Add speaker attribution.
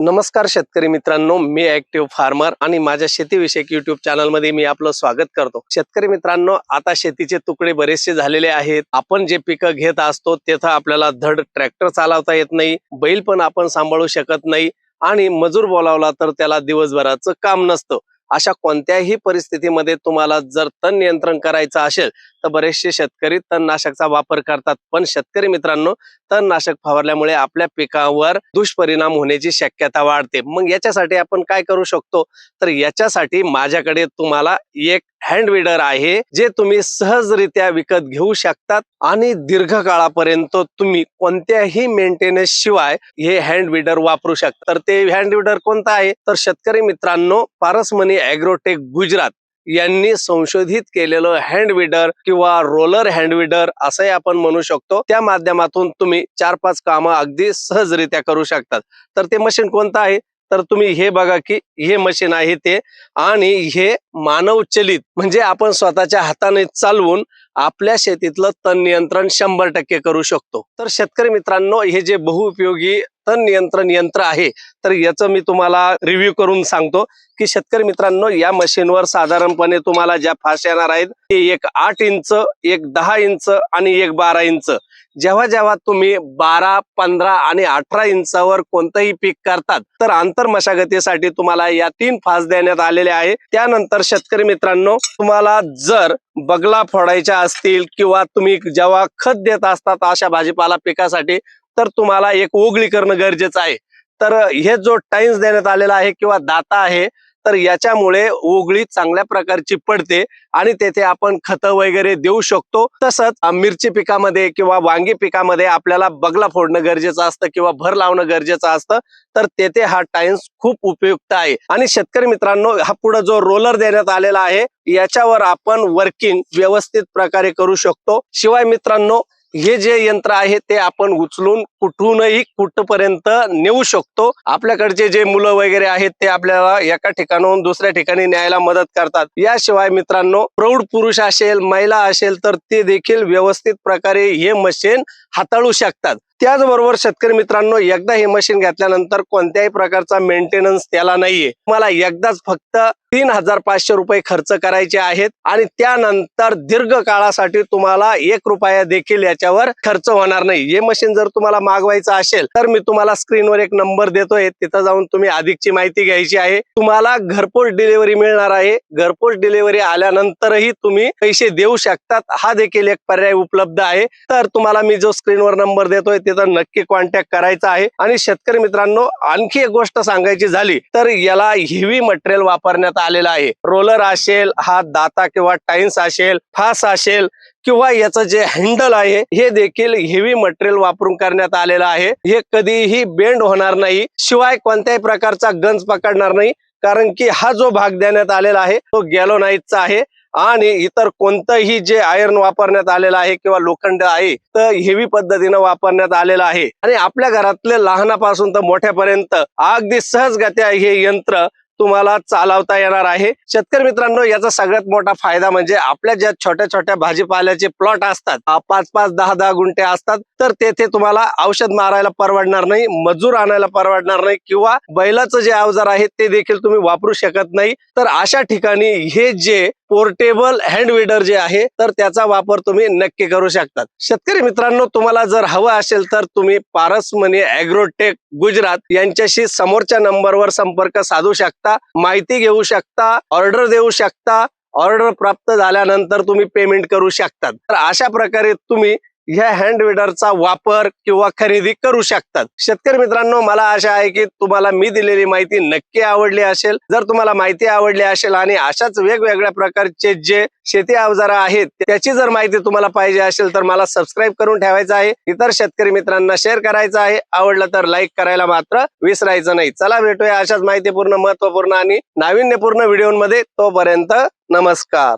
Speaker 1: नमस्कार शेतकरी मित्रांनो मी ऍक्टिव्ह फार्मर आणि माझ्या शेतीविषयक युट्यूब चॅनलमध्ये मी आपलं स्वागत करतो. शेतकरी मित्रांनो आता शेतीचे तुकडे बरेचसे झालेले आहेत. आपण जे पिकं घेत असतो तिथं आपल्याला धड ट्रॅक्टर चालवता येत नाही बैल पण आपण सांभाळू शकत नाही आणि मजूर बोलावला तर त्याला दिवसभराचं काम नसतं. अशा कोणत्याही परिस्थितीमध्ये तुम्हाला जर तण नियंत्रण करायचं असेल तर बरेचसे शेतकरी तणनाशकचा वापर करतात. पण शेतकरी मित्रांनो तणनाशक फवारल्यामुळे आपल्या पिकावर दुष्परिणाम होण्याची शक्यता वाढते. मग याच्यासाठी आपण काय करू शकतो? तर याच्यासाठी माझ्याकडे तुम्हाला एक हँड विडर आहे जे तुम्ही सहजरित्या विकत घेऊ शकतात आणि दीर्घकाळापर्यंत तुम्ही कोणत्याही मेंटेनन्स शिवाय हे हँड विडर वापरू शकता. तर ते हँड विडर कोणतं आहे? तर शेतकरी मित्रांनो पारसमनी अॅग्रोटेक गुजरात यांनी संशोधित केलेलं हँड विडर किंवा रोलर हँड विडर असंही आपण म्हणू शकतो. त्या माध्यमातून तुम्ही चार पाच कामं अगदी सहजरित्या करू शकतात. तर ते मशीन कोणतं आहे? तर तुम्ही हे बघा की हे मशीन आहे ते. आणि हे मानव चलित म्हणजे आपण स्वतःच्या हाताने चालवून आपल्या शेतीतलं तण नियंत्रण शंभर टक्के करू शकतो. तर शेतकरी मित्रांनो हे जे बहुउपयोगी तण नियंत्रण यंत्र आहे. तर याचं मी तुम्हाला रिव्ह्यू करून सांगतो की शेतकरी मित्रांनो या मशीनवर साधारणपणे तुम्हाला ज्या फास येणार आहेत ते एक आठ इंच एक दहा इंच आणि एक बारा इंच. जेव्हा जेव्हा तुम्ही बारा पंधरा आणि अठरा इंचावर कोणतंही पीक करतात तर आंतर मशागतीसाठी तुम्हाला या तीन फास देण्यात आलेल्या आहे. त्यानंतर शेतकरी मित्रांनो तुम्हाला जर बगला फोडायच्या असतील किंवा तुम्ही जेव्हा खत देत असतात अशा भाजीपाला पिकासाठी तर तुम्हाला एक ओगळी करणं गरजेचं आहे. तर हे जो टाइम्स देण्यात आलेला आहे किंवा दाता आहे तर याच्यामुळे ओगळी चांगल्या प्रकारची पडते आणि तेथे आपण खतं वगैरे देऊ शकतो. तसंच मिरची पिकामध्ये किंवा वांगी पिकामध्ये आपल्याला बगला फोडणं गरजेचं असतं किंवा भर लावणं गरजेचं असतं. तर तेथे हा टाइम्स खूप उपयुक्त आहे. आणि शेतकरी मित्रांनो हा पुढे जो रोलर देण्यात आलेला आहे याच्यावर आपण वर्किंग व्यवस्थित प्रकारे करू शकतो. शिवाय मित्रांनो हे जे यंत्र आहे ते आपण उचलून कुठूनही कुठपर्यंत नेऊ शकतो. आपल्याकडचे जे मुलं वगैरे आहेत ते आपल्याला एका ठिकाणाहून दुसऱ्या ठिकाणी न्यायला मदत करतात. याशिवाय मित्रांनो प्रौढ पुरुष असेल महिला असेल तर ते देखील व्यवस्थित प्रकारे हे मशीन हाताळू शकतात. त्याचबरोबर शेतकरी मित्रांनो एकदा हे मशीन घेतल्यानंतर कोणत्याही प्रकारचा मेंटेनन्स त्याला नाहीये. मला एकदाच फक्त तीन हजार पाचशे रुपये खर्च करायचे आहेत आणि त्यानंतर दीर्घ काळासाठी तुम्हाला एक रुपया देखील याच्यावर खर्च होणार नाही. हे मशीन जर तुम्हाला मागवायचं असेल तर मी तुम्हाला स्क्रीनवर एक नंबर देतोय. तिथं जाऊन तुम्ही अधिकची माहिती घ्यायची आहे. तुम्हाला घरपोच डिलिव्हरी मिळणार आहे. घरपोच डिलिव्हरी आल्यानंतरही तुम्ही पैसे देऊ शकतात. हा देखील एक पर्याय उपलब्ध आहे. तर तुम्हाला मी जो स्क्रीनवर नंबर देतोय तिथं नक्की कॉन्टॅक्ट करायचा आहे. आणि शेतकरी मित्रांनो आणखी एक गोष्ट सांगायची झाली तर याला हेवी मटेरियल वापरण्यात आलेलं आहे. रोलर असेल हा दाता किंवा टाइन्स असेल फास असेल किंवा याचं जे हँडल आहे हे देखील हेवी मटेरियल वापरून करण्यात आलेलं आहे. हे कधीही बेंड होणार नाही शिवाय कोणत्याही प्रकारचा गंज पकडणार नाही कारण की हा जो भाग देण्यात आलेला आहे तो गॅलोनाईटचा आहे. आणि इतर कोणतंही जे आयर्न वापरण्यात आलेलं आहे किंवा लोखंड आहे तर हेवी पद्धतीनं वापरण्यात आलेलं आहे. आणि आपल्या घरातले लहानापासून तर मोठ्यापर्यंत अगदी सहजगत्या हे यंत्र तुम्हाला चालवता येणार आहे. शेतकरी मित्रांनो याचा सगळ्यात मोठा फायदा म्हणजे आपल्या ज्या छोट्या छोट्या भाजीपाल्याचे प्लॉट असतात पाच पाच दहा दहा गुंठे असतात तर तेथे तुम्हाला औषध मारायला परवडणार नाही मजूर आणायला परवडणार नाही किंवा बैलाचं जे अवजार आहे ते देखील तुम्ही वापरू शकत नाही. तर अशा ठिकाणी हे जे पोर्टेबल हँड विडर जे आहे तर त्याचा वापर तुम्ही नक्की करू शकतात. शेतकरी मित्रांनो तुम्हाला जर हवं असेल तर तुम्ही पारसमनी अॅग्रोटेक गुजरात यांच्याशी समोरच्या नंबरवर संपर्क साधू शकता. माहिती घेऊ शकता ऑर्डर देऊ शकता. ऑर्डर प्राप्त झाल्यानंतर तुम्ही पेमेंट करू शकतात. तर अशा प्रकारे तुम्ही ह्या हँड विडरचा वापर किंवा खरेदी करू शकतात. शेतकरी मित्रांनो मला आशा आहे की तुम्हाला मी दिलेली माहिती नक्की आवडली असेल. जर तुम्हाला माहिती आवडली असेल आणि अशाच वेगवेगळ्या प्रकारचे जे शेती अवजार आहेत त्याची जर माहिती तुम्हाला पाहिजे असेल तर मला सबस्क्राईब करून ठेवायचं आहे. इतर शेतकरी मित्रांना शेअर करायचं आहे. आवडलं तर लाईक करायला मात्र विसरायचं नाही. चला भेटूया अशाच माहितीपूर्ण महत्त्वपूर्ण आणि नाविन्यपूर्ण व्हिडिओमध्ये तोपर्यंत नमस्कार.